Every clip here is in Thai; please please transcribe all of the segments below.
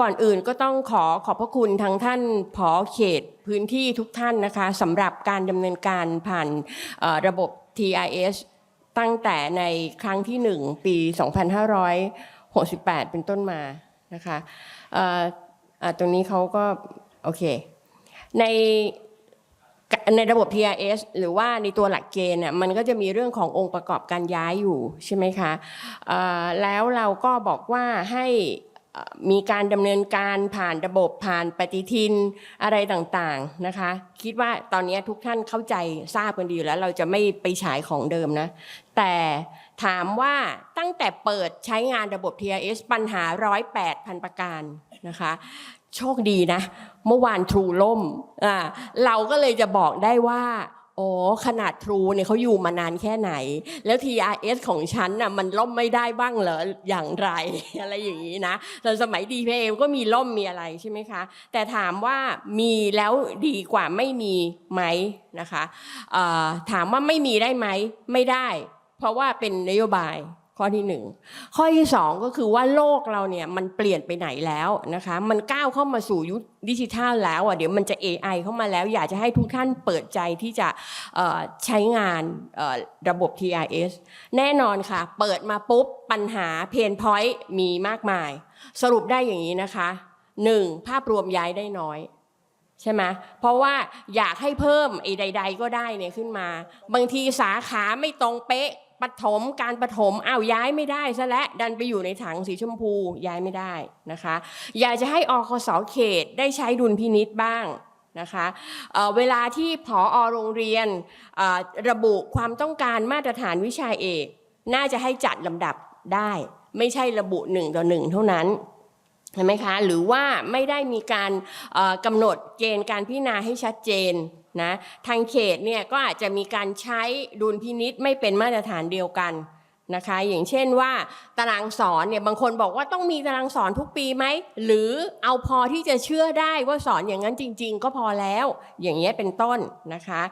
ก่อนอื่นก็ต้องขอขอบพระคุณทางท่านผอเขตพื้นที่ทุกท่านนะคะสำหรับการดำเนินการผ่านระบบ TIS ตั้งแต่ในครั้งที่ 1 ปี 2568 เป็นต้นมานะคะตรงนี้เขาก็โอเคในในระบบ TIS หรือว่าในตัวหลักเกณฑ์น่ะมันก็จะมีเรื่องขององค์ประกอบการย้ายอยู่ใช่ไหมคะแล้วเราก็บอกว่าให้ มีการดำเนินการผ่านระบบผ่านปฏิทินอะไรต่างๆนะคะ คิดว่าตอนนี้ทุกท่านเข้าใจทราบกันดีอยู่แล้ว เราจะไม่ไปฉายของเดิมนะ แต่ถามว่าตั้งแต่เปิดใช้งานระบบ TIS ปัญหา 108พันประการนะคะโชคดีนะ เมื่อวานทรูล่มเราก็เลยจะบอกได้ว่า อ๋อ ขนาดทรูเนี่ยเขาอยู่มานานแค่ไหน แล้ว TRS ของฉันน่ะมันล่มไม่ได้บ้างเหรอ อย่างไร อะไรอย่างนี้นะตอนสมัย DPM ก็มีล่มมีอะไรใช่ไหมคะ แต่ถามว่ามีแล้วดีกว่าไม่มีไหมนะคะถามว่าไม่มีได้ไหม ไม่ได้ เพราะว่าเป็นนโยบาย ข้อที่หนึ่งข้อที่สองก็คือว่าโลกเราเนี่ยมันเปลี่ยนไปไหนแล้วนะคะ มันก้าวเข้ามาสู่ยุคดิจิทัลแล้วอะเดี๋ยวมันจะ AI เข้ามาแล้ว อยากจะให้ทุกท่านเปิดใจที่จะใช้งานระบบ TRS แน่นอนค่ะ เปิดมาปุ๊บปัญหาเพนพอยต์มีมากมาย สรุปได้อย่างนี้นะคะหนึ่งภาพรวมย้ายได้น้อยใช่ไหมเพราะว่าอยากให้เพิ่มไอ้ใด ๆ ก็ได้เนี่ยขึ้นมา บางทีสาขาไม่ตรงเป๊ะ ปฐมการปฐมอ้าวย้ายไม่ได้ซะและดันไปอยู่ในถังสีชมพูย้ายไม่ได้นะคะ อยากจะให้อคสเขตได้ใช้ดุลพินิษบ้างนะคะเเวลาที่ผอโรงเรียนระบุความต้องการมาตรฐานวิชาเอก น่าจะให้จัดลำดับได้ ไม่ใช่ระบุหนึ่งต่อหนึ่งเท่านั้นเห็นไหมคะหรือว่าไม่ได้มีการกำหนดเกณฑ์การพิจารณาให้ชัดเจน นะทางเขตเนี่ยก็อาจจะมีการใช้ดุลพินิษไม่เป็นมาตรฐานเดียวกันนะคะอย่างเช่นว่าตารางสอนเนี่ยบางคนบอกว่าต้องมีตารางสอนทุกปีไหมหรือเอาพอที่จะเชื่อได้ว่าสอนอย่างนั้นจริง ๆ ก็พอแล้ว อย่างเงี้ยเป็นต้นนะคะ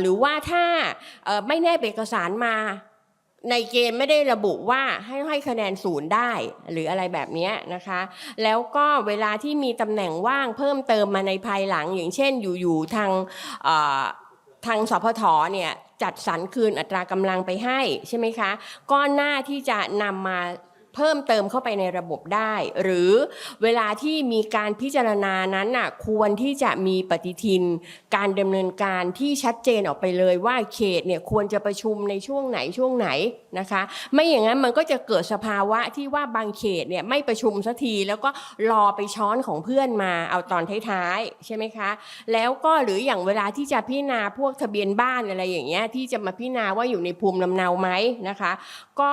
หรือว่าถ้าไม่แน่เอกสารมา ในเกณฑ์ไม่ได้ระบุว่าให้ให้คะแนนศูนย์ได้หรืออะไรแบบนี้นะคะ แล้วก็เวลาที่มีตำแหน่งว่างเพิ่มเติมมาในภายหลัง อย่างเช่นอยู่ๆทางทางสพทเนี่ยจัดสรรคืนอัตรากำลังไปให้ใช่ไหมคะ ก็น่าที่จะนำมา เพิ่มเติมเข้าไปในระบบได้ หรือเวลาที่มีการพิจารณานั้นน่ะควรที่จะมีปฏิทิน การดำเนินการที่ชัดเจนออกไปเลยว่าเขตเนี่ยควรจะประชุมในช่วงไหนช่วงไหนนะคะ ไม่อย่างนั้นมันก็จะเกิดสภาวะที่ว่าบางเขตเนี่ยไม่ประชุมสักทีแล้วก็รอไปช้อนของเพื่อนมาเอาตอนท้ายๆใช่ไหมคะ แล้วก็หรืออย่างเวลาที่จะพิจารณาพวกทะเบียนบ้านอะไรอย่างเงี้ยที่จะมาพิจารณาว่าอยู่ในภูมิลำเนาไหมนะคะ ก็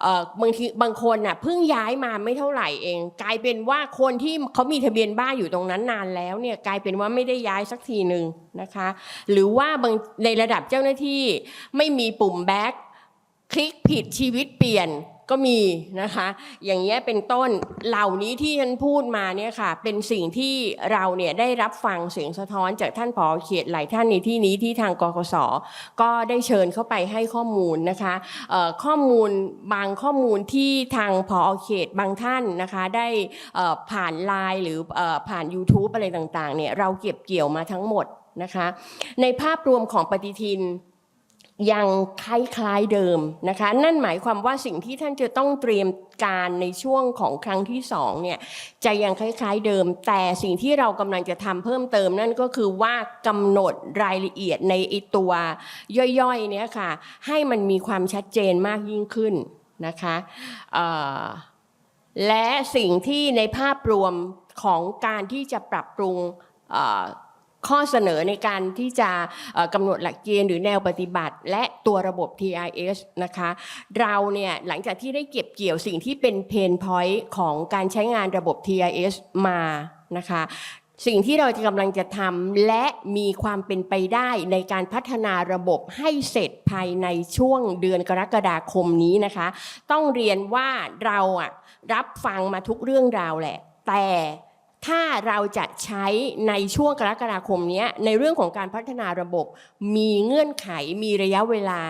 เออบางทีบางคนน่ะเพิ่งย้ายมาไม่เท่าไหร่เอง กลายเป็นว่าคนที่เขามีทะเบียนบ้านอยู่ตรงนั้นนานแล้วเนี่ยกลายเป็นว่าไม่ได้ย้ายสักทีหนึ่งนะคะ หรือว่าบางในระดับเจ้าหน้าที่ไม่มีปุ่มแบ็คคลิกผิดชีวิตเปลี่ยน ก็มีนะคะ อย่างเงี้ยเป็นต้นเหล่านี้ที่ฉันพูดมาเนี่ยค่ะ เป็นสิ่งที่เราเนี่ยได้รับฟังเสียงสะท้อนจากท่านผอเขตหลายท่านในที่นี้ที่ทางกกสก็ได้เชิญเข้าไปให้ข้อมูลนะคะข้อมูลบางข้อมูลที่ทางผอเขตบางท่านนะคะได้ผ่านไลน์หรือเอ่อผ่าน YouTube อะไรต่างๆเนี่ยเราเก็บเกี่ยวมาทั้งหมดนะคะ ในภาพรวมของปฏิทิน ยังคล้ายๆเดิมนะคะ นั่นหมายความว่าสิ่งที่ท่านจะต้องเตรียมการในช่วงของครั้งที่สองเนี่ยจะยังคล้ายๆเดิม แต่สิ่งที่เรากำลังจะทำเพิ่มเติมนั่นก็คือว่ากำหนดรายละเอียดในไอตัวย่อยๆเนี่ยค่ะให้มันมีความชัดเจนมากยิ่งขึ้นนะคะและสิ่งที่ในภาพรวมของการที่จะปรับปรุง ข้อเสนอในการที่จะกำหนดหลักเกณฑ์หรือแนวปฏิบัติ และตัวระบบ TIS นะคะ เราเนี่ยหลังจากที่ได้เก็บเกี่ยวสิ่งที่เป็นเพนพอยต์ของการใช้งานระบบ TIS มานะคะสิ่งที่เราจะกำลังจะทำและมีความเป็นไปได้ในการพัฒนาระบบให้เสร็จภายในช่วงเดือนกรกฎาคมนี้นะคะ ต้องเรียนว่าเราอะรับฟังมาทุกเรื่องราวแหละ แต่ ถ้าเราจะใช้ในช่วงกรกฎาคมนี้ในเรื่องของการพัฒนาระบบ มีเงื่อนไขมีระยะเวลา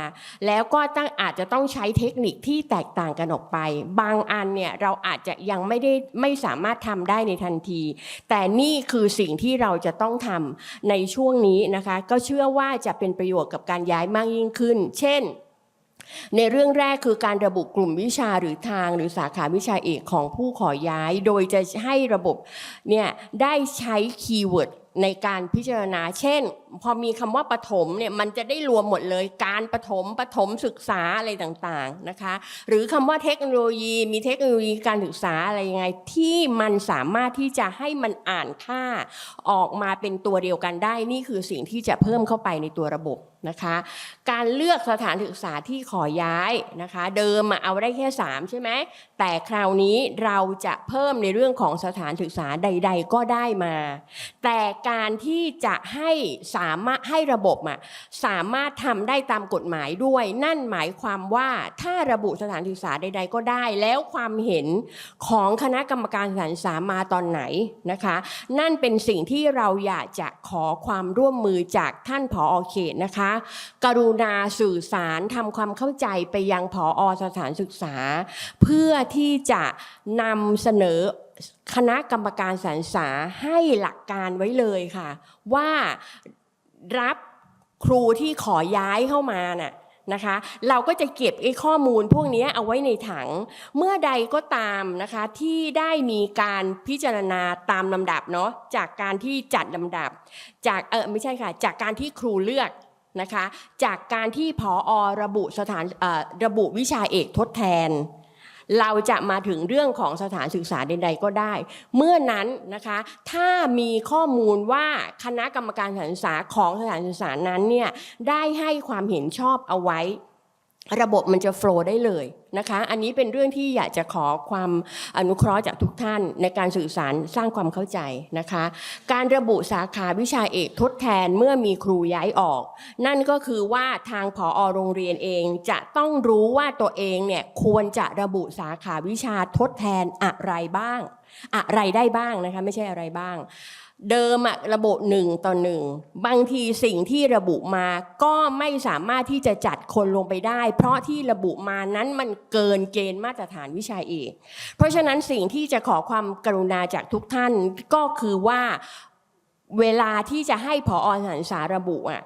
แล้วก็ตั้งอาจจะต้องใช้เทคนิคที่แตกต่างกันออกไป บางอันเนี่ยเราอาจจะยังไม่ได้ไม่สามารถทำได้ในทันที แต่นี่คือสิ่งที่เราจะต้องทำในช่วงนี้นะคะ ก็เชื่อว่าจะเป็นประโยชน์กับการย้ายมากยิ่งขึ้น เช่น ในเรื่องแรกคือการระบุกลุ่มวิชาหรือทางหรือสาขาวิชาเอกของผู้ขอย้าย โดยจะให้ระบบเนี่ยได้ใช้คีย์เวิร์ดในการพิจารณา เช่น พอมีคำว่าปฐมเนี่ยมันจะได้รวมหมดเลย การปฐมปฐมศึกษาอะไรต่างๆนะคะ หรือคำว่าเทคโนโลยี มีเทคโนโลยีการศึกษาอะไรยังไง ที่มันสามารถที่จะให้มันอ่านค่า ออกมาเป็นตัวเดียวกันได้นี่คือสิ่งที่จะเพิ่มเข้าไปในตัวระบบ นะคะการเลือกสถานศึกษาที่ขอย้ายนะคะเดิมเอาได้แค่ 3 ใช่ไหมแต่คราวนี้เราจะเพิ่มในเรื่องของสถานศึกษาใด ๆ ก็ได้มา แต่การที่จะให้สามารถให้ระบบอะสามารถทำได้ตามกฎหมายด้วย นั่นหมายความว่าถ้าระบุสถานศึกษาใด ๆ ก็ได้ แล้วความเห็นของคณะกรรมการสถานศึกษามาตอนไหนนะคะนั่นเป็นสิ่งที่เราอยากจะขอความร่วมมือจากท่านผอเขตนะคะกรุณาสื่อสารทำความเข้าใจไปยังผอสถานศึกษา เพื่อที่จะนำเสนอคณะกรรมการสถานศึกษาให้หลักการไว้เลยค่ะ ว่ารับครูที่ขอย้ายเข้ามาน่ะนะคะ เราก็จะเก็บไอ้ข้อมูลพวกนี้เอาไว้ในถัง เมื่อใดก็ตามนะคะที่ได้มีการพิจารณาตามลำดับเนาะจากการที่จัดลำดับ จากเออไม่ใช่ค่ะ จากการที่ครูเลือก นะคะจากการที่ผออระบุสถานระบุวิชาเอกทดแทน เราจะมาถึงเรื่องของสถานศึกษาใดๆก็ได้ เมื่อนั้นนะคะถ้ามีข้อมูลว่าคณะกรรมการสถานศึกษาของสถานศึกษานั้นเนี่ยได้ให้ความเห็นชอบเอาไว้ ระบบมันจะโฟล์ได้เลยนะคะ อันนี้เป็นเรื่องที่อยากจะขอความอนุเคราะห์จากทุกท่านในการสื่อสารสร้างความเข้าใจนะคะ การระบุสาขาวิชาเอกทดแทนเมื่อมีครูย้ายออก นั่นก็คือว่าทางผอโรงเรียนเองจะต้องรู้ว่าตัวเองเนี่ยควรจะระบุสาขาวิชาทดแทนอะไรบ้าง อะไรได้บ้างนะคะไม่ใช่อะไรบ้าง เดิมอะระบุหนึ่งต่อหนึ่งบางทีสิ่งที่ระบุมาก็ไม่สามารถที่จะจัดคนลงไปได้ เพราะที่ระบุมานั้นมันเกินเกณฑ์มาตรฐานวิชาเอกเพราะฉะนั้นสิ่งที่จะขอความกรุณาจากทุกท่านก็คือว่าเวลาที่จะให้ผอสานสาระบุอะ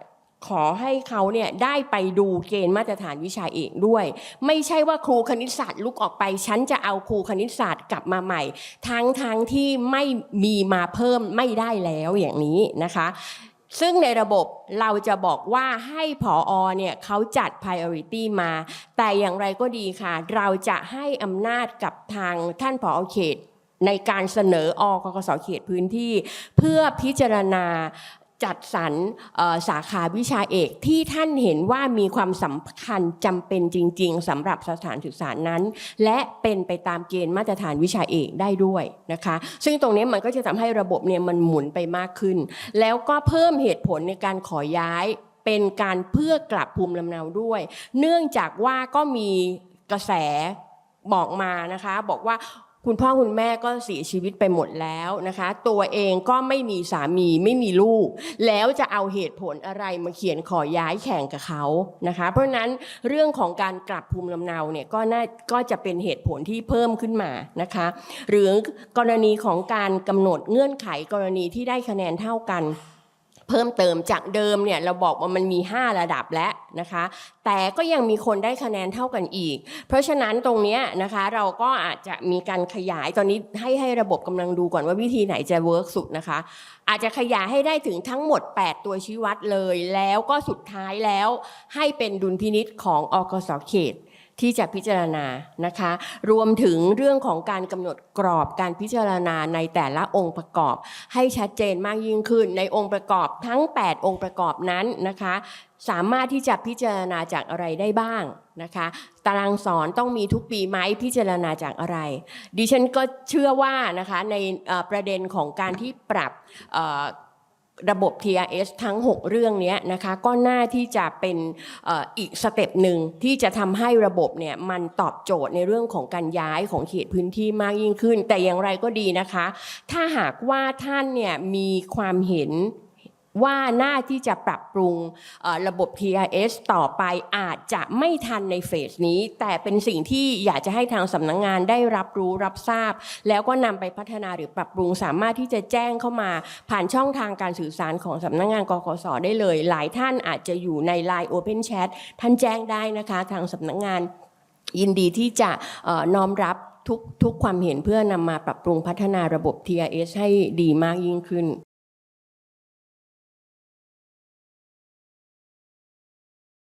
ขอให้เขาเนี่ยได้ไปดูเกณฑ์มาตรฐานวิชาเอกด้วย ไม่ใช่ว่าครูคณิตศาสตร์ลุกออกไป ฉันจะเอาครูคณิตศาสตร์กลับมาใหม่ ทั้งทั้งที่ไม่มีมาเพิ่มไม่ได้แล้วอย่างนี้นะคะ ซึ่งในระบบเราจะบอกว่าให้ผออเนี่ยเขาจัด priority มา แต่อย่างไรก็ดีค่ะ เราจะให้อำนาจกับทางท่านผอเขตในการเสนออกกสเขตพื้นที่ เพื่อพิจารณา จัดสรรสาขาวิชาเอกที่ท่านเห็นว่ามีความสำคัญจำเป็นจริง ๆสำหรับสถานศึกษานั้น และเป็นไปตามเกณฑ์มาตรฐานวิชาเอกได้ด้วยนะคะ ซึ่งตรงนี้มันก็จะทำให้ระบบเนี่ยมันหมุนไปมากขึ้น แล้วก็เพิ่มเหตุผลในการขอย้ายเป็นการเพื่อกลับภูมิลำเนาด้วย เนื่องจากว่าก็มีกระแสบอกมานะคะ บอกว่า คุณพ่อคุณแม่ก็เสียชีวิตไปหมดแล้วนะคะ ตัวเองก็ไม่มีสามีไม่มีลูก แล้วจะเอาเหตุผลอะไรมาเขียนขอย้ายแข่งกับเขานะคะ เพราะนั้นเรื่องของการกลับภูมิลำเนาเนี่ยก็น่าก็จะเป็นเหตุผลที่เพิ่มขึ้นมานะคะ หรือกรณีของการกำหนดเงื่อนไขกรณีที่ได้คะแนนเท่ากัน เพิ่มเติมจากเดิมเนี่ยเราบอกว่ามันมี 5 ระดับแล้วนะคะ แต่ก็ยังมีคนได้คะแนนเท่ากันอีก เพราะฉะนั้นตรงนี้นะคะเราก็อาจจะมีการขยายตอนนี้ให้ให้ระบบกำลังดูก่อนว่าวิธีไหนจะเวิร์กสุดนะคะ อาจจะขยายให้ได้ถึงทั้งหมด 8 ตัวชี้วัดเลย แล้วก็สุดท้ายแล้วให้เป็นดุลพินิษของอกสเขต ที่จะพิจารณานะคะ รวมถึงเรื่องของการกำหนดกรอบการพิจารณาในแต่ละองค์ประกอบ ให้ชัดเจนมากยิ่งขึ้น ในองค์ประกอบทั้ง 8 องค์ประกอบนั้นนะคะ สามารถที่จะพิจารณาจากอะไรได้บ้างนะคะ ตารางสอนต้องมีทุกปีไหมพิจารณาจากอะไร ดิฉันก็เชื่อว่านะคะในประเด็นของการที่ปรับ ระบบ TRS ทั้ง 6 เรื่องนี้นะคะก็น่าที่จะเป็นอีกสเต็ปหนึ่งที่จะทำให้ระบบเนี่ยมันตอบโจทย์ในเรื่องของการย้ายของเขตพื้นที่มากยิ่งขึ้น แต่อย่างไรก็ดีนะคะ ถ้าหากว่าท่านเนี่ยมีความเห็น ว่าหน่าที่จะปรับปรุงระบบ TRS ต่อไปอาจจะไม่ทันในเฟสนี้ แต่เป็นสิ่งที่อยากจะให้ทางสำนักงงานได้รับรู้รับทราบ แล้วก็นำไปพัฒนาหรือปรับปรุงสามารถที่จะแจ้งเข้ามาผ่านช่องทางการสื่อสารของสำนักงานกกสได้เลย หลายท่านอาจจะอยู่ใน Line Open Chat ท่านแจ้งได้นะคะทางสำนักงานยินดีที่จะน้อมรับทุกทุกความเห็นเพื่อนำมาปรับปรุงพัฒนาระบบ TRS ให้ดีมากยิ่งขึ้น